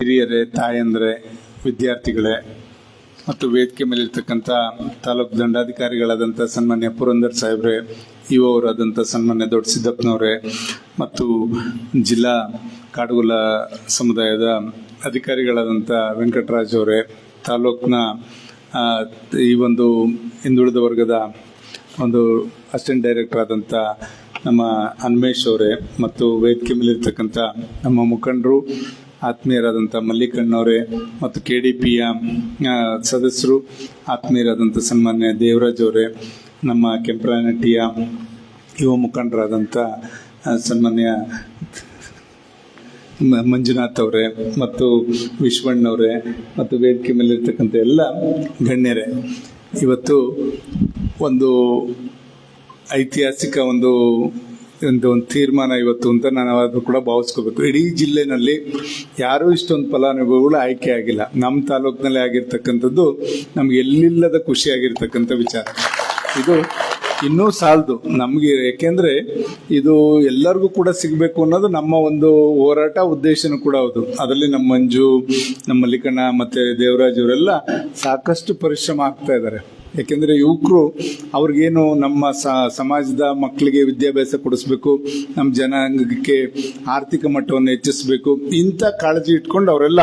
ಹಿರಿಯರೇ, ತಾಯಂದ್ರೆ, ವಿದ್ಯಾರ್ಥಿಗಳೇ ಮತ್ತು ವೇದಿಕೆ ಮೇಲಿರ್ತಕ್ಕಂಥ ತಾಲೂಕು ದಂಡಾಧಿಕಾರಿಗಳಾದಂಥ ಸನ್ಮಾನ್ಯ ಪುರಂದರ್ ಸಾಹೇಬ್ರೆ ಇಒ ಅವರಾದಂಥ ಸನ್ಮಾನ್ಯ ದೊಡ್ಡ ಸಿದ್ದಪ್ಪನವರೇ ಮತ್ತು ಜಿಲ್ಲಾ ಕಾಡುಗುಲ ಸಮುದಾಯದ ಅಧಿಕಾರಿಗಳಾದಂಥ ವೆಂಕಟರಾಜ್ ಅವರೇ, ತಾಲೂಕಿನ ಈ ಒಂದು ಹಿಂದುಳಿದ ವರ್ಗದ ಒಂದು ಅಸಿಸ್ಟೆಂಟ್ ಡೈರೆಕ್ಟರ್ ಆದಂಥ ನಮ್ಮ ಅನ್ಮೇಶ್ ಅವರೇ ಮತ್ತು ವೇದಿಕೆ ಮೇಲಿರ್ತಕ್ಕಂಥ ನಮ್ಮ ಮುಖಂಡರು ಆತ್ಮೀಯರಾದಂಥ ಮಲ್ಲಿಕಣ್ಣವರೇ ಮತ್ತು ಕೆ ಡಿ ಪಿಯ ಸದಸ್ಯರು, ಆತ್ಮೀಯರಾದಂಥ ಸನ್ಮಾನ್ಯ ದೇವರಾಜ್ ಅವರೇ, ನಮ್ಮ ಕೆಂಪರಾನಟ್ಟಿಯ ಯುವ ಮುಖಂಡರಾದಂಥ ಸನ್ಮಾನ್ಯ ಮಂಜುನಾಥ್ ಅವರೇ ಮತ್ತು ವಿಶ್ವಣ್ಣವರೇ ಮತ್ತು ವೇದಿಕೆ ಮೇಲಿರ್ತಕ್ಕಂಥ ಎಲ್ಲ ಗಣ್ಯರೇ. ಇವತ್ತು ಒಂದು ಐತಿಹಾಸಿಕ ಒಂದು ಒಂದು ಒಂದು ತೀರ್ಮಾನ ಇವತ್ತು ಅಂತ ನಾನು ಅದನ್ನು ಕೂಡ ಭಾವಿಸ್ಕೋಬೇಕು. ಇಡೀ ಜಿಲ್ಲೆನಲ್ಲಿ ಯಾರೂ ಇಷ್ಟೊಂದು ಫಲಾನುಭವಿಗಳು ಆಯ್ಕೆ ಆಗಿಲ್ಲ. ನಮ್ಮ ತಾಲೂಕಿನಲ್ಲಿ ಆಗಿರ್ತಕ್ಕಂಥದ್ದು ನಮ್ಗೆ ಎಲ್ಲಿಲ್ಲದ ಖುಷಿಯಾಗಿರ್ತಕ್ಕಂಥ ವಿಚಾರ. ಇದು ಇನ್ನೂ ಸಾಲದು. ನಮಗೆ ಯಾಕೆಂದ್ರೆ ಇದು ಎಲ್ಲರಿಗೂ ಕೂಡ ಸಿಗಬೇಕು ಅನ್ನೋದು ನಮ್ಮ ಒಂದು ಹೋರಾಟ ಉದ್ದೇಶನೂ ಕೂಡ ಹೌದು. ಅದರಲ್ಲಿ ನಮ್ಮ ಮಂಜು, ನಮ್ಮ ಮಲ್ಲಿಕಣ್ಣ ಮತ್ತೆ ದೇವರಾಜ್ ಅವರೆಲ್ಲ ಸಾಕಷ್ಟು ಪರಿಶ್ರಮ ಆಗ್ತಾ ಇದ್ದಾರೆ. ಯಾಕೆಂದ್ರೆ ಯುವಕರು ಅವ್ರಿಗೇನು ನಮ್ಮ ಸಮಾಜದ ಮಕ್ಕಳಿಗೆ ವಿದ್ಯಾಭ್ಯಾಸ ಕೊಡಿಸ್ಬೇಕು, ನಮ್ಮ ಜನಾಂಗಕ್ಕೆ ಆರ್ಥಿಕ ಮಟ್ಟವನ್ನು ಹೆಚ್ಚಿಸಬೇಕು, ಇಂಥ ಕಾಳಜಿ ಇಟ್ಕೊಂಡು ಅವರೆಲ್ಲ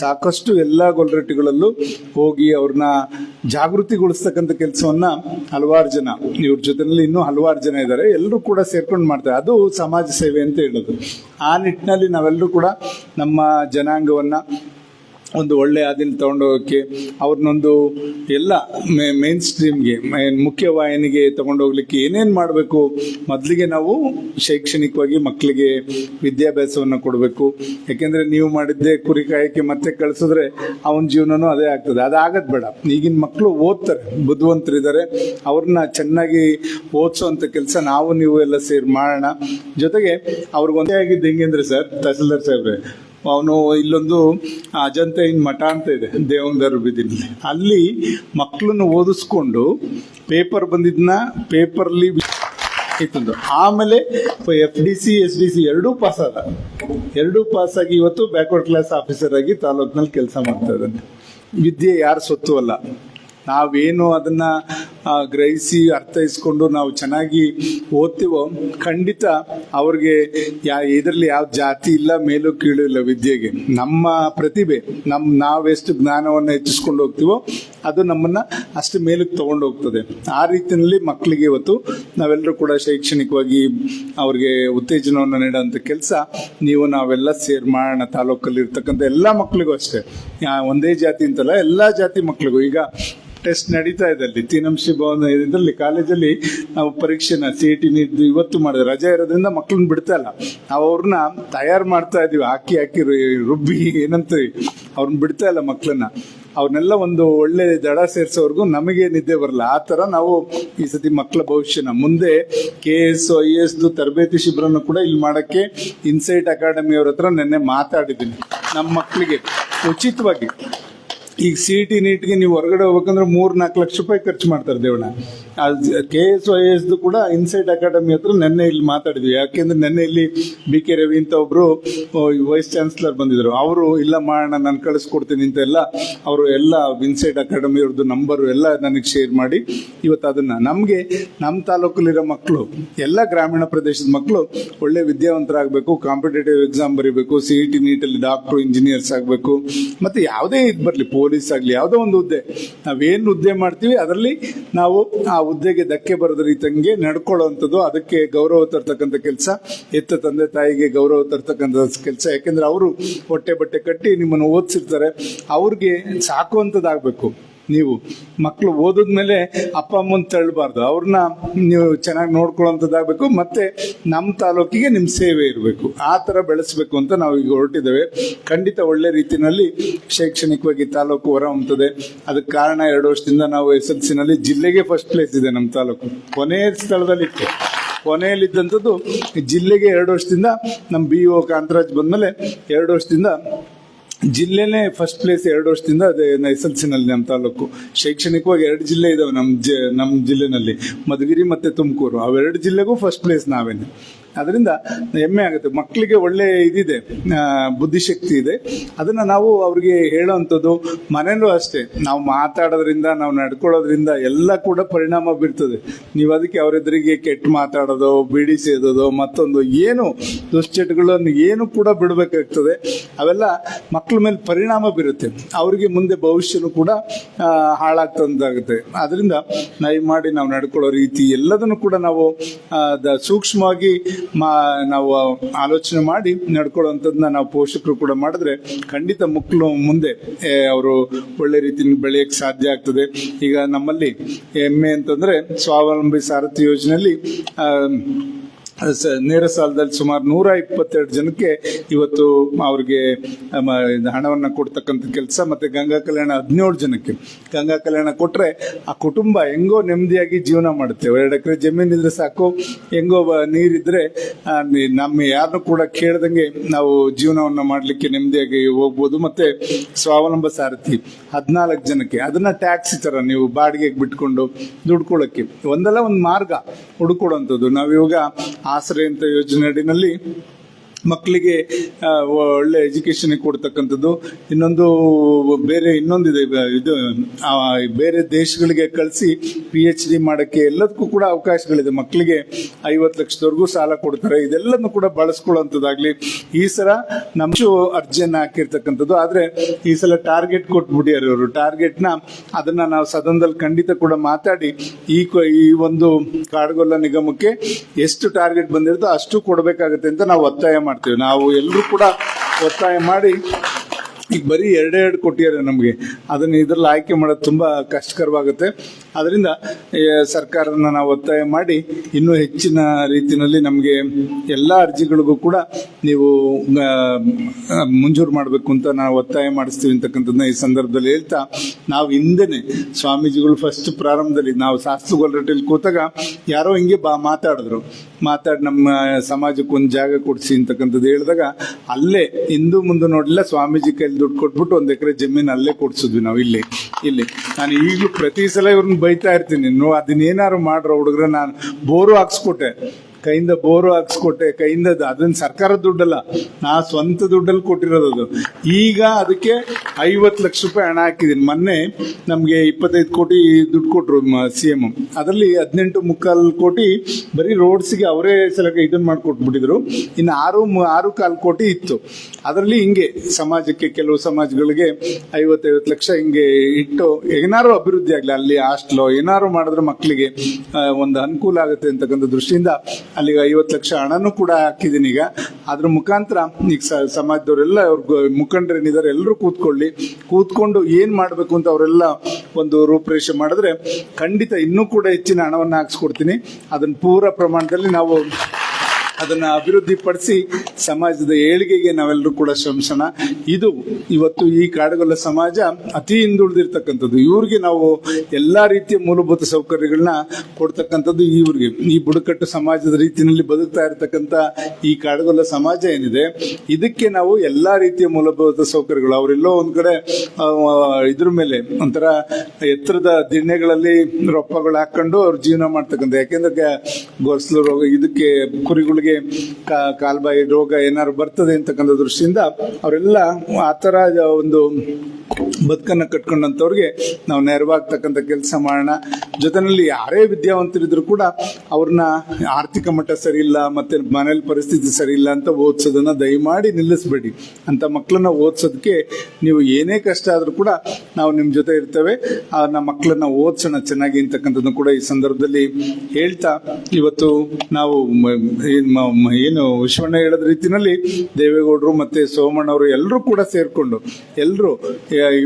ಸಾಕಷ್ಟು ಎಲ್ಲ ಗೊಲ್ರಟ್ಟಿಗಳಲ್ಲೂ ಹೋಗಿ ಅವ್ರನ್ನ ಜಾಗೃತಿಗೊಳಿಸ್ತಕ್ಕಂಥ ಕೆಲಸವನ್ನ ಹಲವಾರು ಜನ, ಇವ್ರ ಜೊತೆಯಲ್ಲಿ ಇನ್ನೂ ಹಲವಾರು ಜನ ಇದ್ದಾರೆ, ಎಲ್ಲರೂ ಕೂಡ ಸೇರ್ಕೊಂಡು ಮಾಡ್ತಾರೆ. ಅದು ಸಮಾಜ ಸೇವೆ ಅಂತ ಹೇಳೋದು. ಆ ನಿಟ್ಟಿನಲ್ಲಿ ನಾವೆಲ್ಲರೂ ಕೂಡ ನಮ್ಮ ಜನಾಂಗವನ್ನ ಒಂದು ಒಳ್ಳೆ ತಗೊಂಡು ಹೋಗೋಕ್ಕೆ ಅವ್ರನ್ನೊಂದು ಎಲ್ಲ ಮೇನ್ ಸ್ಟ್ರೀಮ್ಗೆ ಮುಖ್ಯವಾಹಿನಿಗೆ ತಗೊಂಡೋಗ್ಲಿಕ್ಕೆ ಏನೇನು ಮಾಡಬೇಕು, ಮೊದಲಿಗೆ ನಾವು ಶೈಕ್ಷಣಿಕವಾಗಿ ಮಕ್ಕಳಿಗೆ ವಿದ್ಯಾಭ್ಯಾಸವನ್ನು ಕೊಡಬೇಕು. ಯಾಕೆಂದರೆ ನೀವು ಮಾಡಿದ್ದೇ ಕುರಿ ಕಾಯಕ್ಕೆ ಮತ್ತೆ ಕಳಿಸಿದ್ರೆ ಅವನ ಜೀವನನೂ ಅದೇ ಆಗ್ತದೆ. ಅದಾಗದ್ ಬೇಡ. ಈಗಿನ ಮಕ್ಕಳು ಓದ್ತಾರೆ, ಬುದ್ಧಿವಂತರಿದ್ದಾರೆ. ಅವ್ರನ್ನ ಚೆನ್ನಾಗಿ ಓದಿಸುವಂಥ ಕೆಲಸ ನಾವು, ನೀವು ಎಲ್ಲ ಸೇರಿ ಮಾಡೋಣ. ಜೊತೆಗೆ ಅವ್ರಿಗೊಂದೇ ಆಗಿದ್ದು ಹೆಂಗೆಂದ್ರೆ ಸರ್, ತಹಸೀಲ್ದಾರ್ ಸಾಹೇಬ್ರೆ ಅವನು ಇಲ್ಲೊಂದು ಅಜಂತ ಇನ್ ಮಠ ಅಂತ ಇದೆ ದೇವಂಗರ ಬೀದಿನಲ್ಲಿ ಅಲ್ಲಿ ಮಕ್ಕಳನ್ನು ಓದಿಸ್ಕೊಂಡು ಪೇಪರ್ ಬಂದಿದ್ನ, ಪೇಪರ್ಲಿ ಇತ್ತು ಆಮೇಲೆ F D C S D C ಎರಡೂ ಪಾಸ್ ಆದ ಎರಡೂ ಪಾಸ್ ಆಗಿ ಇವತ್ತು ಬ್ಯಾಕ್ವರ್ಡ್ ಕ್ಲಾಸ್ ಆಫೀಸರ್ ಆಗಿ ತಾಲೂಕಿನಲ್ಲಿ ಕೆಲಸ ಮಾಡ್ತಾ ಇದ್ದಾನೆ. ವಿದ್ಯೆ ಯಾರು ಸೊತ್ತು ಅಲ್ಲ. ನಾವೇನು ಅದನ್ನ ಗ್ರಹಿಸಿ, ಅರ್ಥೈಸ್ಕೊಂಡು ನಾವು ಚೆನ್ನಾಗಿ ಓದ್ತೀವೋ, ಖಂಡಿತ ಅವ್ರಿಗೆ ಯಾ, ಇದರಲ್ಲಿ ಯಾವ ಜಾತಿ ಇಲ್ಲ, ಮೇಲೂ ಕೀಳು ಇಲ್ಲ ವಿದ್ಯೆಗೆ. ನಮ್ಮ ಪ್ರತಿಭೆ ನಮ್ಮ ನಾವೆಷ್ಟು ಜ್ಞಾನವನ್ನು ಹೆಚ್ಚಿಸ್ಕೊಂಡು ಹೋಗ್ತೀವೋ, ಅದು ನಮ್ಮನ್ನ ಅಷ್ಟು ಮೇಲಕ್ಕೆ ತಗೊಂಡು ಹೋಗ್ತದೆ. ಆ ರೀತಿಯಲ್ಲಿ ಮಕ್ಕಳಿಗೆ ಇವತ್ತು ನಾವೆಲ್ಲರೂ ಕೂಡ ಶೈಕ್ಷಣಿಕವಾಗಿ ಅವ್ರಿಗೆ ಉತ್ತೇಜನವನ್ನು ನೀಡುವಂಥ ಕೆಲಸ, ನೀವು ನಾವೆಲ್ಲ ಸೇರ್ ಮಾಡೋಣ, ತಾಲೂಕಲ್ಲಿ ಇರ್ತಕ್ಕಂಥ ಎಲ್ಲ ಮಕ್ಕಳಿಗೂ ಅಷ್ಟೇ. ಒಂದೇ ಜಾತಿ ಅಂತಲ್ಲ, ಎಲ್ಲ ಜಾತಿ ಮಕ್ಕಳಿಗೂ. ಈಗ ಟೆಸ್ಟ್ ನಡೀತಾ ಇದೆ ಅಲ್ಲಿ ತೀನಂಶಿ ಭವನ ಇದರಲ್ಲಿ ಕಾಲೇಜಲ್ಲಿ ನಾವು ಪರೀಕ್ಷೆನ ಸಿ ಟಿ ನೀಡಿದ್ದು ಇವತ್ತು ಮಾಡಿದ್ರೆ ರಜೆ ಇರೋದ್ರಿಂದ ಮಕ್ಳನ್ನ ಬಿಡ್ತಾ ಇಲ್ಲ. ನಾವು ಅವ್ರನ್ನ ತಯಾರು ಮಾಡ್ತಾ ಇದೀವಿ ಹಾಕಿ ಹಾಕಿ ರುಬ್ಬಿ ಏನಂತೀವಿ ಅವ್ರನ್ನ ಬಿಡ್ತಾ ಇಲ್ಲ ಮಕ್ಕಳನ್ನ ಅವ್ರನ್ನೆಲ್ಲ ಒಂದು ಒಳ್ಳೆ ದಡ ಸೇರ್ಸೋವರೆಗೂ ನಮಗೆ ನಿದ್ದೆ ಬರಲ್ಲ. ಆ ಥರ ನಾವು ಈ ಸತಿ ಮಕ್ಕಳ ಭವಿಷ್ಯನ. ಮುಂದೆ ಕೆ ಎಸ್ ಐ ಎಸ್ ತರಬೇತಿ ಶಿಬಿರನ್ನು ಕೂಡ ಇಲ್ಲಿ ಮಾಡೋಕ್ಕೆ ಇನ್ಸೈಟ್ ಅಕಾಡೆಮಿ ಅವ್ರ ಹತ್ರ ನಿನ್ನೆ ಮಾತಾಡಿದ್ದೀನಿ. ನಮ್ಮ ಮಕ್ಕಳಿಗೆ ಉಚಿತವಾಗಿ. ಈಗ ಸಿ ಟಿ ನೀಟ್ಗೆ ನೀವು ಹೊರಗಡೆ ಹೋಗ್ಬೇಕಂದ್ರೆ ಮೂರ್ ನಾಲ್ಕು ಲಕ್ಷ ರೂಪಾಯಿ ಖರ್ಚು ಮಾಡ್ತಾರೆ Devanna K S Y S ಕೂಡ ಇನ್ಸೈಟ್ ಅಕಾಡೆಮಿ ಹತ್ರ ನೆನ್ನೆ ಇಲ್ಲಿ ಮಾತಾಡಿದ್ವಿ. ಯಾಕೆಂದ್ರೆ ನೆನ್ನೆ ಇಲ್ಲಿ ಬಿ ಕೆ ರವಿ ಅಂತ ಒಬ್ರು ವೈಸ್ ಚಾನ್ಸಲರ್ ಬಂದಿದ್ರು. ಅವರು, ಇಲ್ಲ ಮಾಡೋಣ ನಾನು ಕಳಿಸ್ಕೊಡ್ತೀನಿ ಅಂತ ಎಲ್ಲ ಅವರು ಎಲ್ಲ ಇನ್ಸೈಟ್ ಅಕಾಡೆಮಿ ಅವ್ರದ್ದು ನಂಬರ್ ಎಲ್ಲ ನನಗೆ ಶೇರ್ ಮಾಡಿ ಇವತ್ತು ಅದನ್ನ. ನಮಗೆ ನಮ್ಮ ತಾಲೂಕಲ್ಲಿರೋ ಮಕ್ಕಳು ಎಲ್ಲ ಗ್ರಾಮೀಣ ಪ್ರದೇಶದ ಮಕ್ಕಳು ಒಳ್ಳೆ ವಿದ್ಯಾವಂತರಾಗಬೇಕು ಕಾಂಪಿಟೇಟಿವ್ ಎಕ್ಸಾಮ್ ಬರೀಬೇಕು ಸಿ ಇ ಟಿ ನೀಟಲ್ಲಿ ಡಾಕ್ಟ್ರು ಇಂಜಿನಿಯರ್ಸ್ ಆಗಬೇಕು. ಮತ್ತೆ ಯಾವುದೇ ಇದು ಬರಲಿ ಪೊಲೀಸ್ ಆಗಲಿ, ಯಾವುದೋ ಒಂದು ಹುದ್ದೆ. ನಾವೇನು ಹುದ್ದೆ ಮಾಡ್ತೀವಿ, ಅದರಲ್ಲಿ ನಾವು ಆ ಹುದ್ದೆಗೆ ಧಕ್ಕೆ ಬರದ ರೀತಿಯಂಗೆ ನಡ್ಕೊಳ್ಳುವಂಥದ್ದು ಅದಕ್ಕೆ ಗೌರವ ತರ್ತಕ್ಕಂಥ ಕೆಲಸ ಎತ್ತ ತಂದೆ ತಾಯಿಗೆ ಗೌರವ ತರ್ತಕ್ಕಂಥ ಕೆಲಸ. ಯಾಕೆಂದ್ರೆ ಅವರು ಹೊಟ್ಟೆ ಬಟ್ಟೆ ಕಟ್ಟಿ ನಿಮ್ಮನ್ನು ಓದಿಸಿರ್ತಾರೆ, ಅವ್ರಿಗೆ ಸಾಕುವಂಥದ್ದಾಗಬೇಕು. ನೀವು ಮಕ್ಕಳು ಓದಿದ್ಮೇಲೆ ಅಪ್ಪ ಅಮ್ಮನ ತಳ್ಳಬಾರ್ದು ಅವ್ರನ್ನ ನೀವು ಚೆನ್ನಾಗಿ ನೋಡ್ಕೊಳ್ಳೋಂಥದ್ದಾಗಬೇಕು ಮತ್ತೆ ನಮ್ಮ ತಾಲೂಕಿಗೆ ನಿಮ್ಮ ಸೇವೆ ಇರಬೇಕು. ಆ ಥರ ಬೆಳೆಸಬೇಕು ಅಂತ ನಾವು ಈಗ ಹೊರಟಿದ್ದೇವೆ. ಖಂಡಿತ ಒಳ್ಳೆ ರೀತಿಯಲ್ಲಿ ಶೈಕ್ಷಣಿಕವಾಗಿ ತಾಲೂಕು ಹೊರ ಹೊಮ್ತದೆ ಅದಕ್ಕೆ ಕಾರಣ ಎರಡು ವರ್ಷದಿಂದ ನಾವು ಎಸ್ ಎಲ್ ಸಿನಲ್ಲಿ ಜಿಲ್ಲೆಗೆ ಫಸ್ಟ್ ಪ್ಲೇಸ್ ಇದೆ ನಮ್ಮ ತಾಲೂಕು. ಕೊನೆಯ ಸ್ಥಳದಲ್ಲಿತ್ತು ಕೊನೆಯಲ್ಲಿದ್ದಂಥದ್ದು ಜಿಲ್ಲೆಗೆ ಎರಡು ವರ್ಷದಿಂದ ನಮ್ಮ ಬಿ ಓ ಕಾಂತರಾಜ್ ಬಂದಮೇಲೆ ಎರಡು ವರ್ಷದಿಂದ ಜಿಲ್ಲೆನೇ ಫಸ್ಟ್ ಪ್ಲೇಸ್ ಎರಡು ವರ್ಷದಿಂದ ಅದೇ ಎಸ್ ಎಲ್ ಸಿನಲ್ಲಿ ನಮ್ಮ ತಾಲೂಕು. ಶೈಕ್ಷಣಿಕವಾಗಿ ಎರಡು ಜಿಲ್ಲೆ ಇದಾವೆ ನಮ್ಮ ಜ ನಮ್ಮ ಜಿಲ್ಲೆನಲ್ಲಿ. ಮಧುಗಿರಿ ಮತ್ತೆ ತುಮಕೂರು. ಅವೆರಡು ಜಿಲ್ಲೆಗೂ ಫಸ್ಟ್ ಪ್ಲೇಸ್ ನಾವೇನೆ. ಅದರಿಂದ ಹೆಮ್ಮೆ ಆಗುತ್ತೆ. ಮಕ್ಕಳಿಗೆ ಒಳ್ಳೆ ಇದಿದೆ. ಬುದ್ಧಿಶಕ್ತಿ ಇದೆ. ಅದನ್ನ ನಾವು ಅವ್ರಿಗೆ ಹೇಳೋವಂಥದ್ದು ಮನೇಲೂ ಅಷ್ಟೇ. ನಾವು ಮಾತಾಡೋದ್ರಿಂದ, ನಾವು ನಡ್ಕೊಳ್ಳೋದ್ರಿಂದ ಎಲ್ಲ ಕೂಡ ಪರಿಣಾಮ ಬೀರ್ತದೆ. ನೀವು ಅದಕ್ಕೆ ಅವರೆದುರಿಗೆ ಕೆಟ್ಟ ಮಾತಾಡೋದು, ಬಿಡಿ ಸೇದೋದು, ಮತ್ತೊಂದು ಏನು ದುಶ್ಚಟಗಳನ್ನು ಏನು ಕೂಡ ಬಿಡಬೇಕಾಗ್ತದೆ. ಅವೆಲ್ಲ ಮಕ್ಕಳ ಮೇಲೆ ಪರಿಣಾಮ ಬೀರುತ್ತೆ. ಅವರಿಗೆ ಮುಂದೆ ಭವಿಷ್ಯನೂ ಕೂಡ ಹಾಳಾಗ್ತಂತಾಗುತ್ತೆ. ಅದರಿಂದ ನಾವು ಮಾಡಿ ನಾವು ನಡ್ಕೊಳ್ಳೋ ರೀತಿ ಎಲ್ಲದನ್ನು ಕೂಡ ನಾವು ಸೂಕ್ಷ್ಮವಾಗಿ ನಾವು ಆಲೋಚನೆ ಮಾಡಿ ನಡ್ಕೊಳ್ಳೋಂಥದ್ದನ್ನ ನಾವು ಪೋಷಕರು ಕೂಡ ಮಾಡಿದ್ರೆ ಖಂಡಿತ ಮಕ್ಕಳು ಮುಂದೆ ಅವರು ಒಳ್ಳೆ ರೀತಿಯಲ್ಲಿ ಬೆಳೆಯಕ್ಕೆ ಸಾಧ್ಯ ಆಗ್ತದೆ. ಈಗ ನಮ್ಮಲ್ಲಿ ಹೆಮ್ಮೆ ಅಂತಂದ್ರೆ ಸ್ವಾವಲಂಬಿ ಸಾರಥಿ ಯೋಜನೆಯಲ್ಲಿ ನೇರ ಸಾಲದಲ್ಲಿ ಸುಮಾರು ನೂರ ಇಪ್ಪತ್ತೆರಡು ಜನಕ್ಕೆ ಇವತ್ತು ಅವ್ರಿಗೆ ಹಣವನ್ನ ಕೊಡ್ತಕ್ಕಂಥ ಕೆಲಸ ಮತ್ತೆ ಗಂಗಾ ಕಲ್ಯಾಣ ಹದಿನೇಳು ಜನಕ್ಕೆ. ಗಂಗಾ ಕಲ್ಯಾಣ ಕೊಟ್ಟರೆ ಆ ಕುಟುಂಬ ಹೆಂಗೋ ನೆಮ್ಮದಿಯಾಗಿ ಜೀವನ ಮಾಡುತ್ತೆ. ಎರಡು ಎಕರೆ ಜಮೀನು ಇದ್ರೆ ಸಾಕು. ಹೆಂಗೋ ನೀರಿದ್ರೆ ನಮ್ಮ ಯಾರನ್ನು ಕೂಡ ಕೇಳ್ದಂಗೆ ನಾವು ಜೀವನವನ್ನ ಮಾಡಲಿಕ್ಕೆ ನೆಮ್ಮದಿಯಾಗಿ ಹೋಗ್ಬೋದು. ಮತ್ತೆ ಸ್ವಾವಲಂಬ ಸಾರಥಿ ಹದಿನಾಲ್ಕು ಜನಕ್ಕೆ. ಅದನ್ನ ಟ್ಯಾಕ್ಸಿ ತರ ನೀವು ಬಾಡಿಗೆಗೆ ಬಿಟ್ಕೊಂಡು ದುಡ್ಕೊಳ್ಳೋಕ್ಕೆ ಒಂದಲ್ಲ ಒಂದು ಮಾರ್ಗ ಹುಡುಕೊಡುವಂಥದ್ದು ನಾವು ಅಂತ ಯೋಜನೆ ಅಡಿನಲ್ಲಿ ಮಕ್ಕಳಿಗೆ ಒಳ್ಳೆ ಎಜುಕೇಶನ್ ಕೊಡ್ತಕ್ಕಂಥದ್ದು. ಇನ್ನೊಂದು, ಬೇರೆ ಇನ್ನೊಂದಿದೆ ಇದು ಬೇರೆ ದೇಶಗಳಿಗೆ ಕಳಿಸಿ ಪಿ ಎಚ್ ಡಿ ಮಾಡೋಕ್ಕೆ ಎಲ್ಲದಕ್ಕೂ ಕೂಡ ಅವಕಾಶಗಳಿದೆ. ಮಕ್ಕಳಿಗೆ ಐವತ್ತು ಲಕ್ಷದವರೆಗೂ ಸಾಲ ಕೊಡ್ತಾರೆ. ಇದೆಲ್ಲದನ್ನು ಕೂಡ ಬಳಸ್ಕೊಳ್ಳೋಂಥದ್ದಾಗಲಿ ಈ ಸಲ ನಮ್ಮ ಅರ್ಜಿಯನ್ನು ಹಾಕಿರ್ತಕ್ಕಂಥದ್ದು. ಆದರೆ ಈ ಸಲ ಟಾರ್ಗೆಟ್ ಕೊಟ್ಬಿಟ್ಟಿದ್ದಾರೆ ಅವರು ಟಾರ್ಗೆಟ್ನ ಅದನ್ನು ನಾವು ಸದನದಲ್ಲಿ ಖಂಡಿತ ಕೂಡ ಮಾತಾಡಿ, ಈ ಈ ಒಂದು ಕಾಡ್ಗೊಲ್ಲ ನಿಗಮಕ್ಕೆ ಎಷ್ಟು ಟಾರ್ಗೆಟ್ ಬಂದಿರುತ್ತೋ ಅಷ್ಟು ಕೊಡಬೇಕಾಗುತ್ತೆ ಅಂತ ನಾವು ಒತ್ತಾಯ ಮಾಡ್ತೀವಿ. ನಾವು ಎಲ್ಲರೂ ಕೂಡ ಒತ್ತಾಯ ಮಾಡಿ ಈಗ ಬರೀ ಎರಡೇ ಎರಡು ಕೊಟ್ಟಿದ್ದಾರೆ ನಮಗೆ. ಅದನ್ನು ಇದರಲ್ಲಿ ಆಯ್ಕೆ ಮಾಡೋದು ತುಂಬ ಕಷ್ಟಕರವಾಗುತ್ತೆ. ಅದರಿಂದ ಸರ್ಕಾರನ ನಾವು ಒತ್ತಾಯ ಮಾಡಿ, ಇನ್ನೂ ಹೆಚ್ಚಿನ ರೀತಿಯಲ್ಲಿ ನಮಗೆ ಎಲ್ಲ ಅರ್ಜಿಗಳಿಗೂ ಕೂಡ ನೀವು ಮಂಜೂರು ಮಾಡಬೇಕು ಅಂತ ನಾವು ಒತ್ತಾಯ ಮಾಡಿಸ್ತೀವಿ ಅಂತಕ್ಕಂಥದ್ದನ್ನ ಈ ಸಂದರ್ಭದಲ್ಲಿ ಹೇಳ್ತಾ, ನಾವು ಹಿಂದೆನೆ ಸ್ವಾಮೀಜಿಗಳು ಫಸ್ಟ್ ಪ್ರಾರಂಭದಲ್ಲಿ, ನಾವು ಶಾಸ್ತ್ರಗೊಲ್ಲರಟ್ಟಿಲಿ ಕೂತಾಗ ಯಾರೋ ಹಿಂಗೆ ಬಾ, ಮಾತಾಡಿದ್ರು. ಮಾತಾಡಿ ನಮ್ಮ ಸಮಾಜಕ್ಕೆ ಒಂದು ಜಾಗ ಕೊಡಿಸಿ ಅಂತಕ್ಕಂಥದ್ದು ಹೇಳಿದಾಗ, ಅಲ್ಲೇ ಹಿಂದೂ ಮುಂದೆ ನೋಡಲಿಲ್ಲ, ಸ್ವಾಮೀಜಿ ಕೈಲಿ ದುಡ್ಡು ಕೊಟ್ಬಿಟ್ಟು ಒಂದು ಎಕರೆ ಜಮೀನು ಅಲ್ಲೇ ಕೊಡ್ಸಿದ್ವಿ ನಾವು ಇಲ್ಲಿ ಇಲ್ಲಿ. ನಾನು ಈಗಲೂ ಪ್ರತಿ ಸಲ ಇವ್ರನ್ನ ಬೈತಾ ಇರ್ತೀನಿ ನೀವು ಅದನ್ನೇನಾರು ಮಾಡ್ರೋ ಹುಡುಗ್ರ, ನಾನು ಬೋರು ಹಾಕ್ಸ್ಕೊಟ್ಟೆ. ಕೈಯಿಂದ ಬೋರು ಹಾಕ್ಸ್ಕೊಟ್ಟೆ, ಕೈಯಿಂದ ಅದು- ಅದನ್ನ ಸರ್ಕಾರದ ದುಡ್ಡಲ್ಲ, ನಾ ಸ್ವಂತ ದುಡ್ಡಲ್ಲಿ ಕೊಟ್ಟಿರೋದು ಈಗ ಅದಕ್ಕೆ ಐವತ್ತು ಲಕ್ಷ ರೂಪಾಯಿ ಹಣ ಹಾಕಿದ್ದೀನಿ ಮೊನ್ನೆ ನಮಗೆ ಇಪ್ಪತ್ತೈದು ಕೋಟಿ ದುಡ್ಡು ಕೊಟ್ಟರು ಸಿ ಎಂ ಅದರಲ್ಲಿ ಹದಿನೆಂಟು ಮುಕ್ಕಾಲು ಕೋಟಿ ಬರೀ ರೋಡ್ಸ್ಗೆ ಅವರೇ ಸಲ ಇದನ್ನು ಮಾಡಿಕೊಟ್ಬಿಟ್ಟಿದ್ರು. ಇನ್ನು ಆರು ಆರು ಕಾಲು ಕೋಟಿ ಇತ್ತು. ಅದರಲ್ಲಿ ಹಿಂಗೆ ಸಮಾಜಕ್ಕೆ, ಕೆಲವು ಸಮಾಜಗಳಿಗೆ ಐವತ್ತೈವತ್ತು ಲಕ್ಷ ಹಿಂಗೆ ಇಟ್ಟು ಏನಾರು ಅಭಿವೃದ್ಧಿ ಆಗಲಿ, ಅಲ್ಲಿ ಹಾಸ್ಟ್ಲೋ ಏನಾರು ಮಾಡಿದ್ರೆ ಮಕ್ಕಳಿಗೆ ಒಂದು ಅನುಕೂಲ ಆಗುತ್ತೆ ಅಂತಕ್ಕಂಥ ದೃಷ್ಟಿಯಿಂದ ಅಲ್ಲಿಗೆ ಐವತ್ತು ಲಕ್ಷ ಹಣನೂ ಕೂಡ ಹಾಕಿದ್ದೀನಿ ಈಗ. ಅದ್ರ ಮುಖಾಂತರ ಈಗ ಸಮಾಜದವರೆಲ್ಲ ಅವ್ರ ಮುಖಂಡರೇನಿದ್ದಾರೆ ಎಲ್ಲರೂ ಕೂತ್ಕೊಳ್ಳಿ. ಕೂತ್ಕೊಂಡು ಏನು ಮಾಡಬೇಕು ಅಂತ ಅವರೆಲ್ಲ ಒಂದು ರೂಪರೇಷೆ ಮಾಡಿದ್ರೆ ಖಂಡಿತ ಇನ್ನೂ ಕೂಡ ಹೆಚ್ಚಿನ ಹಣವನ್ನು ಹಾಕ್ಸ್ಕೊಡ್ತೀನಿ. ಅದನ್ನ ಪೂರ ಪ್ರಮಾಣದಲ್ಲಿ ನಾವು ಅದನ್ನ ಅಭಿವೃದ್ಧಿಪಡಿಸಿ ಸಮಾಜದ ಏಳಿಗೆಗೆ ನಾವೆಲ್ಲರೂ ಕೂಡ ಶ್ರಮಿಸೋಣ. ಇದು ಇವತ್ತು ಈ ಕಾಡುಗೊಲ್ಲ ಸಮಾಜ ಅತಿ ಹಿಂದುಳಿದಿರ್ತಕ್ಕಂಥದ್ದು. ಇವ್ರಿಗೆ ನಾವು ಎಲ್ಲಾ ರೀತಿಯ ಮೂಲಭೂತ ಸೌಕರ್ಯಗಳನ್ನ ಕೊಡ್ತಕ್ಕಂಥದ್ದು ಇವ್ರಿಗೆ ಈ ಬುಡಕಟ್ಟು ಸಮಾಜದ ರೀತಿಯಲ್ಲಿ ಬದುಕ್ತಾ ಇರತಕ್ಕಂಥ ಈ ಕಾಡುಗೊಲ್ಲ ಸಮಾಜ ಏನಿದೆ, ಇದಕ್ಕೆ ನಾವು ಎಲ್ಲಾ ರೀತಿಯ ಮೂಲಭೂತ ಸೌಕರ್ಯಗಳು. ಅವರೆಲ್ಲೋ ಒಂದ್ ಕಡೆ ಇದ್ರ ಮೇಲೆ ಒಂಥರ ಎತ್ತರದ ದಿಣ್ಣೆಗಳಲ್ಲಿ ರೊಪ್ಪಗಳು ಹಾಕೊಂಡು ಅವ್ರು ಜೀವನ ಮಾಡ್ತಕ್ಕಂಥ ಯಾಕೆಂದ್ರೆ ಗೊಸ್ಲು ಇದಕ್ಕೆ ಕುರಿಗಳಿಗೆ ಕಾ- ಕಾಲ್ಬಾಯಿ ರೋಗ ಏನಾದ್ರು ಬರ್ತದೆ ಅಂತಕ್ಕಂಥ ದೃಷ್ಟಿಯಿಂದ ಅವರೆಲ್ಲ ಆ ಥರ ಒಂದು ಬದುಕನ್ನ ಕಟ್ಕೊಂಡಂಥವ್ರಿಗೆ ನಾವು ನೆರವಾಗ್ತಕ್ಕಂಥ ಕೆಲಸ ಮಾಡೋಣ. ಜೊತೆಯಲ್ಲಿ ಯಾರೇ ವಿದ್ಯಾವಂತರಿದ್ರು ಕೂಡ ಅವ್ರನ್ನ ಆರ್ಥಿಕ ಮಟ್ಟ ಸರಿ ಇಲ್ಲ ಮತ್ತೆ ಮನೇಲಿ ಪರಿಸ್ಥಿತಿ ಸರಿ ಇಲ್ಲ ಅಂತ ಓದಿಸೋದನ್ನು ದಯಮಾಡಿ ನಿಲ್ಲಿಸ್ಬೇಡಿ. ಅಂತ ಮಕ್ಕಳನ್ನ ಓದಿಸೋದಕ್ಕೆ ನೀವು ಏನೇ ಕಷ್ಟ ಆದರೂ ಕೂಡ ನಾವು ನಿಮ್ಮ ಜೊತೆ ಇರ್ತೇವೆ. ಆ ಮಕ್ಕಳನ್ನ ಓದಿಸೋಣ ಚೆನ್ನಾಗಿ ಅಂತಕ್ಕಂಥದ್ದು ಕೂಡ ಈ ಸಂದರ್ಭದಲ್ಲಿ ಹೇಳ್ತಾ, ಇವತ್ತು ನಾವು ಏನು ವಿಶ್ವಣ್ಣ ಹೇಳಿದ ರೀತಿಯಲ್ಲಿ ದೇವೇಗೌಡರು ಮತ್ತು ಸೋಮಣ್ಣವರು ಎಲ್ಲರೂ ಕೂಡ ಸೇರಿಕೊಂಡು, ಎಲ್ಲರೂ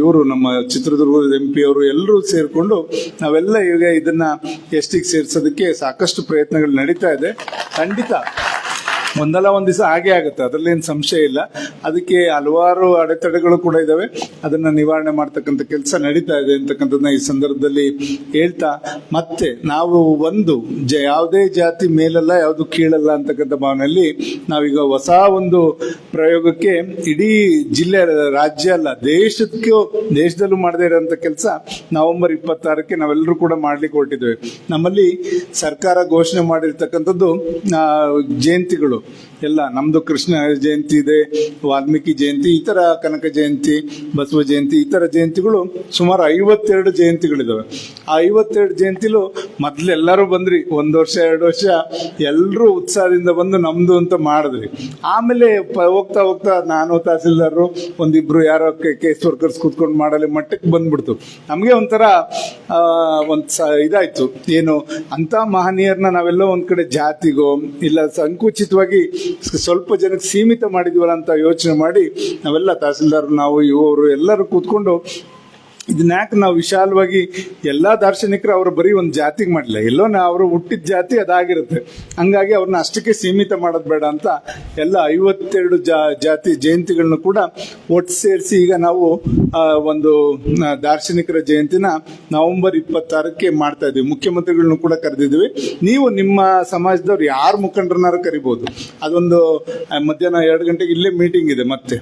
ಇವರು ನಮ್ಮ ಚಿತ್ರದುರ್ಗದ ಎಂ ಪಿ ಅವರು ಎಲ್ಲರೂ ಸೇರಿಕೊಂಡು ನಾವೆಲ್ಲ ಈಗ ಇದನ್ನ ಎಸ್ಟಿಗೆ ಸೇರಿಸೋದಕ್ಕೆ ಸಾಕಷ್ಟು ಪ್ರಯತ್ನಗಳು ನಡೀತಾ ಇದೆ. ಖಂಡಿತ. ಒಂದಲ್ಲ ಒಂದ್ ದಿವಸ ಹಾಗೆ ಆಗುತ್ತೆ. ಅದರಲ್ಲಿ ಏನು ಸಂಶಯ ಇಲ್ಲ. ಅದಕ್ಕೆ ಹಲವಾರು ಅಡೆತಡೆಗಳು ಕೂಡ ಇದಾವೆ. ಅದನ್ನ ನಿವಾರಣೆ ಮಾಡ್ತಕ್ಕಂಥ ಕೆಲಸ ನಡೀತಾ ಇದೆ ಅಂತಕ್ಕಂಥದ್ದನ್ನ ಈ ಸಂದರ್ಭದಲ್ಲಿ ಹೇಳ್ತಾ, ಮತ್ತೆ ನಾವು ಒಂದು ಜ, ಯಾವುದೇ ಜಾತಿ ಮೇಲಲ್ಲ, ಯಾವುದು ಕೀಳಲ್ಲ ಅಂತಕ್ಕಂಥ ಭಾವನೆಯಲ್ಲಿ ನಾವೀಗ ಹೊಸ ಒಂದು ಪ್ರಯೋಗಕ್ಕೆ ಇಡೀ ಜಿಲ್ಲೆ, ರಾಜ್ಯ ಅಲ್ಲ, ದೇಶಕ್ಕೂ, ದೇಶದಲ್ಲೂ ಮಾಡದೇ ಇರೋಂಥ ಕೆಲಸ ನವೆಂಬರ್ ಇಪ್ಪತ್ತಾರಕ್ಕೆ ನಾವೆಲ್ಲರೂ ಕೂಡ ಮಾಡ್ಲಿಕ್ಕೆ ಹೊರಟಿದ್ದೇವೆ. ನಮ್ಮಲ್ಲಿ ಸರ್ಕಾರ ಘೋಷಣೆ ಮಾಡಿರ್ತಕ್ಕಂಥದ್ದು ಜಯಂತಿಗಳು. ಎಲ್ಲ, ನಮ್ದು ಕೃಷ್ಣ ಜಯಂತಿ ಇದೆ, ವಾಲ್ಮೀಕಿ ಜಯಂತಿ ಈ ತರ ಕನಕ ಜಯಂತಿ, ಬಸವ ಜಯಂತಿ ಈ ತರ ಜಯಂತಿಗಳು ಸುಮಾರು ಐವತ್ತೆರಡು ಜಯಂತಿಗಳಿದಾವೆ. ಆ ಐವತ್ತೆರಡು ಜಯಂತಿಲು ಮೊದ್ಲು ಎಲ್ಲರೂ ಬಂದ್ರಿ. ಒಂದು ವರ್ಷ, ಎರಡು ವರ್ಷ ಎಲ್ಲರೂ ಉತ್ಸಾಹದಿಂದ ಬಂದು ನಮ್ದು ಅಂತ ಮಾಡಿದ್ರಿ. ಆಮೇಲೆ ಹೋಗ್ತಾ ಹೋಗ್ತಾ ನಾನು ತಹಸೀಲ್ದಾರರು, ಒಂದಿಬ್ರು ಯಾರೋ ಕೇಸ್ ವರ್ಕರ್ಸ್ ಕೂತ್ಕೊಂಡು ಮಾಡಲಿ ಮಟ್ಟಕ್ಕೆ ಬಂದ್ಬಿಡ್ತು. ನಮಗೆ ಒಂಥರ ಒಂದ್ ಸ ಇದಾಯ್ತು. ಏನು ಅಂತ ಮಹನೀಯರನ್ನ ನಾವೆಲ್ಲೋ ಒಂದ್ ಕಡೆ ಜಾತಿಗೋ, ಇಲ್ಲ ಸಂಕುಚಿತವಾಗಿ ಸ್ವಲ್ಪ ಜನಕ್ಕೆ ಸೀಮಿತ ಮಾಡಿದ್ವಲ್ಲ ಅಂತ ಯೋಚನೆ ಮಾಡಿ, ನಾವೆಲ್ಲ ತಹಸೀಲ್ದಾರ್, ನಾವು, ಇವರು, ಎಲ್ಲರೂ ಕೂತ್ಕೊಂಡು ಇದನ್ನ ಯಾಕೆ ನಾವು ವಿಶಾಲವಾಗಿ ಎಲ್ಲಾ ದಾರ್ಶನಿಕರು ಅವರು ಬರೀ ಒಂದು ಜಾತಿಗೆ ಮಾಡಲಿಲ್ಲ. ಎಲ್ಲೋ ನಾ ಅವರು ಹುಟ್ಟಿದ ಜಾತಿ ಅದಾಗಿರುತ್ತೆ. ಹಂಗಾಗಿ ಅವ್ರನ್ನ ಅಷ್ಟಕ್ಕೆ ಸೀಮಿತ ಮಾಡೋದು ಬೇಡ ಅಂತ ಎಲ್ಲ ಐವತ್ತೆರಡು ಜಾತಿ ಜಯಂತಿಗಳನ್ನ ಕೂಡ ಒಟ್ಟು ಸೇರಿಸಿ ಈಗ ನಾವು ಒಂದು ದಾರ್ಶನಿಕರ ಜಯಂತಿನ ನವೆಂಬರ್ ಇಪ್ಪತ್ತಾರಕ್ಕೆ ಮಾಡ್ತಾ ಇದ್ದೀವಿ ಮುಖ್ಯಮಂತ್ರಿಗಳನ್ನ ಕೂಡ ಕರೆದಿದ್ದೀವಿ ನೀವು ನಿಮ್ಮ ಸಮಾಜದವ್ರು ಯಾರು ಮುಖಂಡರನ್ನಾರು ಕರಿಬಹುದು ಅದೊಂದು ಮಧ್ಯಾಹ್ನ ಎರಡು ಗಂಟೆಗೆ ಇಲ್ಲೇ ಮೀಟಿಂಗ್ ಇದೆ ಮತ್ತೆ.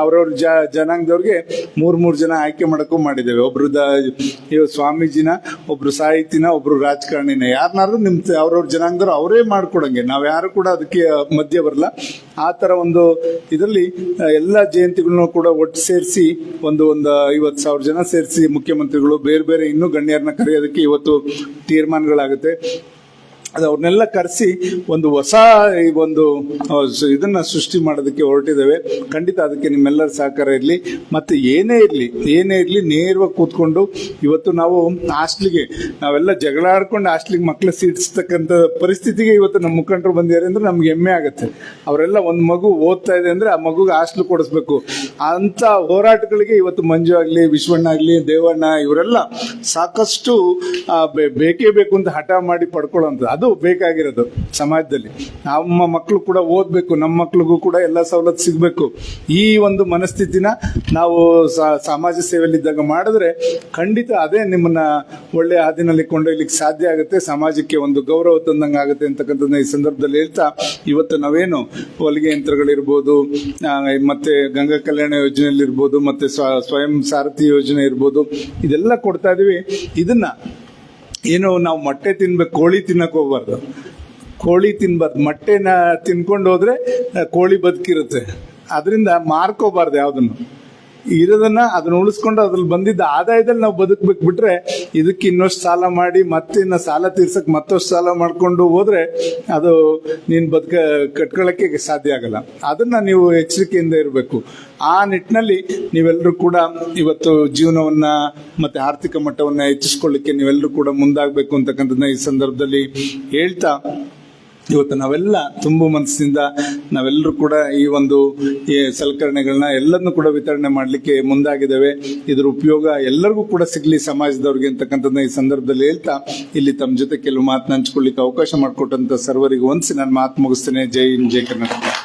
ಅವ್ರವ್ರ ಜನಾಂಗದವ್ರಿಗೆ ಮೂರ್ ಮೂರು ಜನ ಆಯ್ಕೆ ಮಾಡಕ್ಕೂ ಮಾಡಿದ್ದೇವೆ ಒಬ್ರು ದ ಸ್ವಾಮೀಜಿನ, ಒಬ್ರು ಸಾಹಿತಿನ, ಒಬ್ರು ರಾಜಕಾರಣಿನ. ಯಾರನ್ನಾದ್ರೂ ನಿಮ್ ಅವ್ರವ್ರ ಜನಾಂಗದವ್ರು ಅವರೇ ಮಾಡ್ಕೊಡಂಗೆ. ನಾವು ಯಾರು ಕೂಡ ಅದಕ್ಕೆ ಮಧ್ಯ ಬರಲ್ಲ. ಆ ತರ ಒಂದು ಇದರಲ್ಲಿ ಎಲ್ಲ ಜಯಂತಿಗಳನ್ನೂ ಕೂಡ ಒಟ್ಟು ಸೇರಿಸಿ, ಒಂದು ಒಂದು ಐವತ್ತು ಸಾವಿರ ಜನ ಸೇರಿಸಿ, ಮುಖ್ಯಮಂತ್ರಿಗಳು, ಬೇರೆ ಬೇರೆ ಇನ್ನೂ ಗಣ್ಯರನ್ನ ಕರೆಯೋದಕ್ಕೆ ಇವತ್ತು ತೀರ್ಮಾನಗಳಾಗುತ್ತೆ. ಅದು ಅವ್ರನ್ನೆಲ್ಲ ಕರೆಸಿ ಒಂದು ಹೊಸ ಈ ಒಂದು ಇದನ್ನು ಸೃಷ್ಟಿ ಮಾಡೋದಕ್ಕೆ ಹೊರಟಿದ್ದೇವೆ. ಖಂಡಿತ ಅದಕ್ಕೆ ನಿಮ್ಮೆಲ್ಲರ ಸಹಕಾರ ಇರಲಿ. ಮತ್ತೆ ಏನೇ ಇರಲಿ ಏನೇ ಇರಲಿ ನೇರವಾಗಿ ಕೂತ್ಕೊಂಡು ಇವತ್ತು ನಾವು ಹಾಸ್ಟ್ಲಿಗೆ, ನಾವೆಲ್ಲ ಜಗಳಾಡ್ಕೊಂಡು ಹಾಸ್ಟ್ಲಿಗೆ ಮಕ್ಕಳು ಸೀಟ್ಸ್ತಕ್ಕಂಥ ಪರಿಸ್ಥಿತಿಗೆ ಇವತ್ತು ನಮ್ಮ ಮುಖಂಡರು ಬಂದಿದ್ದಾರೆ ಅಂದರೆ ನಮ್ಗೆ ಹೆಮ್ಮೆ ಆಗುತ್ತೆ. ಅವರೆಲ್ಲ ಒಂದು ಮಗು ಓದ್ತಾ ಇದೆ ಅಂದ್ರೆ ಆ ಮಗುಗೆ ಹಾಸ್ಟ್ಲ್ ಕೊಡಿಸ್ಬೇಕು. ಅಂತ ಹೋರಾಟಗಳಿಗೆ ಇವತ್ತು ಮಂಜು ಆಗಲಿ, ವಿಶ್ವಣ್ಣ ಆಗಲಿ, ದೇವಣ್ಣ, ಇವರೆಲ್ಲ ಸಾಕಷ್ಟು ಬೇಕೇ ಬೇಕು ಅಂತ ಹಠ ಮಾಡಿ ಪಡ್ಕೊಳ್ಳೋಂಥದ್ದು. ಅದು ಬೇಕಾಗಿರೋದು ಸಮಾಜದಲ್ಲಿ. ನಮ್ಮ ಮಕ್ಕಳು ಕೂಡ ಓದ್ಬೇಕು, ನಮ್ಮ ಮಕ್ಳಿಗೂ ಕೂಡ ಎಲ್ಲ ಸವಲತ್ತು ಸಿಗಬೇಕು. ಈ ಒಂದು ಮನಸ್ಥಿತಿನ ನಾವು ಸಮಾಜ ಸೇವೆಯಲ್ಲಿದ್ದಾಗ ಮಾಡಿದ್ರೆ ಖಂಡಿತ ಅದೇ ನಿಮ್ಮನ್ನ ಒಳ್ಳೆ ಹಾದಿನಲ್ಲಿ ಕೊಂಡೊಯ್ಲಿಕ್ಕೆ ಸಾಧ್ಯ ಆಗುತ್ತೆ. ಸಮಾಜಕ್ಕೆ ಒಂದು ಗೌರವ ತಂದಂಗೆ ಆಗುತ್ತೆ ಅಂತಕ್ಕಂಥದ್ದನ್ನ ಈ ಸಂದರ್ಭದಲ್ಲಿ ಹೇಳ್ತಾ, ಇವತ್ತು ನಾವೇನು ಹೊಲಿಗೆ ಯಂತ್ರಗಳಿರ್ಬೋದು ಮತ್ತೆ ಗಂಗಾ ಕಲ್ಯಾಣ ಯೋಜನೆಯಲ್ಲಿರ್ಬೋದು, ಮತ್ತೆ ಸ್ವ- ಸ್ವಯಂ ಸಾರಥಿ ಯೋಜನೆ ಇರ್ಬೋದು, ಇದೆಲ್ಲ ಕೊಡ್ತಾ ಇದೀವಿ. ಇದನ್ನ ಏನು ನಾವು ಮೊಟ್ಟೆ ತಿನ್ಬೇಕು, ಕೋಳಿ ತಿನ್ನಕ್ ಹೋಗ್ಬಾರ್ದು. ಕೋಳಿ ತಿನ್ಬಾರ್ದು. ಮೊಟ್ಟೆನ ತಿನ್ಕೊಂಡು ಹೋದ್ರೆ, ಕೋಳಿ ಬದುಕಿರುತ್ತೆ. ಅದರಿಂದ ಮಾರ್ಕೋಬಾರ್ದು ಯಾವ್ದನ್ನು. ಇರೋದನ್ನ ಅದನ್ನ ಉಳಿಸ್ಕೊಂಡು ಅದ್ರಲ್ಲಿ ಬಂದಿದ್ದ ಆದಾಯದಲ್ಲಿ ನಾವು ಬದುಕ್ಬೇಕು ಬಿಟ್ರೆ ಇದಕ್ಕೆ ಇನ್ನಷ್ಟು ಸಾಲ ಮಾಡಿ ಮತ್ತೆ ಇನ್ನ ಸಾಲ ತೀರ್ಸಕ್ ಮತ್ತಷ್ಟು ಸಾಲ ಮಾಡ್ಕೊಂಡು ಹೋದ್ರೆ ಅದು ನೀನ್ ಬದುಕ, ಕಟ್ಕೊಳಕ್ಕೆ ಸಾಧ್ಯ ಆಗಲ್ಲ. ಅದನ್ನ ನೀವು ಎಚ್ಚರಿಕೆಯಿಂದ ಇರಬೇಕು. ಆ ನಿಟ್ಟಿನಲ್ಲಿ ನೀವೆಲ್ಲರೂ ಕೂಡ ಇವತ್ತು ಜೀವನವನ್ನ ಮತ್ತೆ ಆರ್ಥಿಕ ಮಟ್ಟವನ್ನ ಹೆಚ್ಚಿಸ್ಕೊಳ್ಳಿಕ್ಕೆ ನೀವೆಲ್ಲರೂ ಕೂಡ ಮುಂದಾಗಬೇಕು ಅಂತಕ್ಕಂಥದ್ದನ್ನ ಈ ಸಂದರ್ಭದಲ್ಲಿ ಹೇಳ್ತಾ ಇವತ್ತು ನಾವೆಲ್ಲ ತುಂಬು ಮನಸ್ಸಿಂದ ನಾವೆಲ್ಲರೂ ಕೂಡ ಈ ಒಂದು ಸಲಕರಣೆಗಳನ್ನ ಎಲ್ಲದನ್ನು ಕೂಡ ವಿತರಣೆ ಮಾಡಲಿಕ್ಕೆ ಮುಂದಾಗಿದ್ದೇವೆ. ಇದರ ಉಪಯೋಗ ಎಲ್ಲರಿಗೂ ಕೂಡ ಸಿಗಲಿ ಸಮಾಜದವ್ರಿಗೆ ಅಂತಕ್ಕಂಥದ್ದನ್ನ ಈ ಸಂದರ್ಭದಲ್ಲಿ ಹೇಳ್ತಾ, ಇಲ್ಲಿ ತಮ್ಮ ಜೊತೆ ಕೆಲವು ಮಾತನ್ನ ಹಂಚ್ಕೊಳ್ಳಿಕ್ಕೆ ಅವಕಾಶ ಮಾಡಿಕೊಟ್ಟಂತ ಸರ್ವರಿಗೆ ಒಂದ್ಸಿ ನಾನು ಮಾತು ಮುಗಿಸ್ತೇನೆ. ಜೈ ಹಿಂದ್, ಜೈ ಕರ್ನಾಟಕ.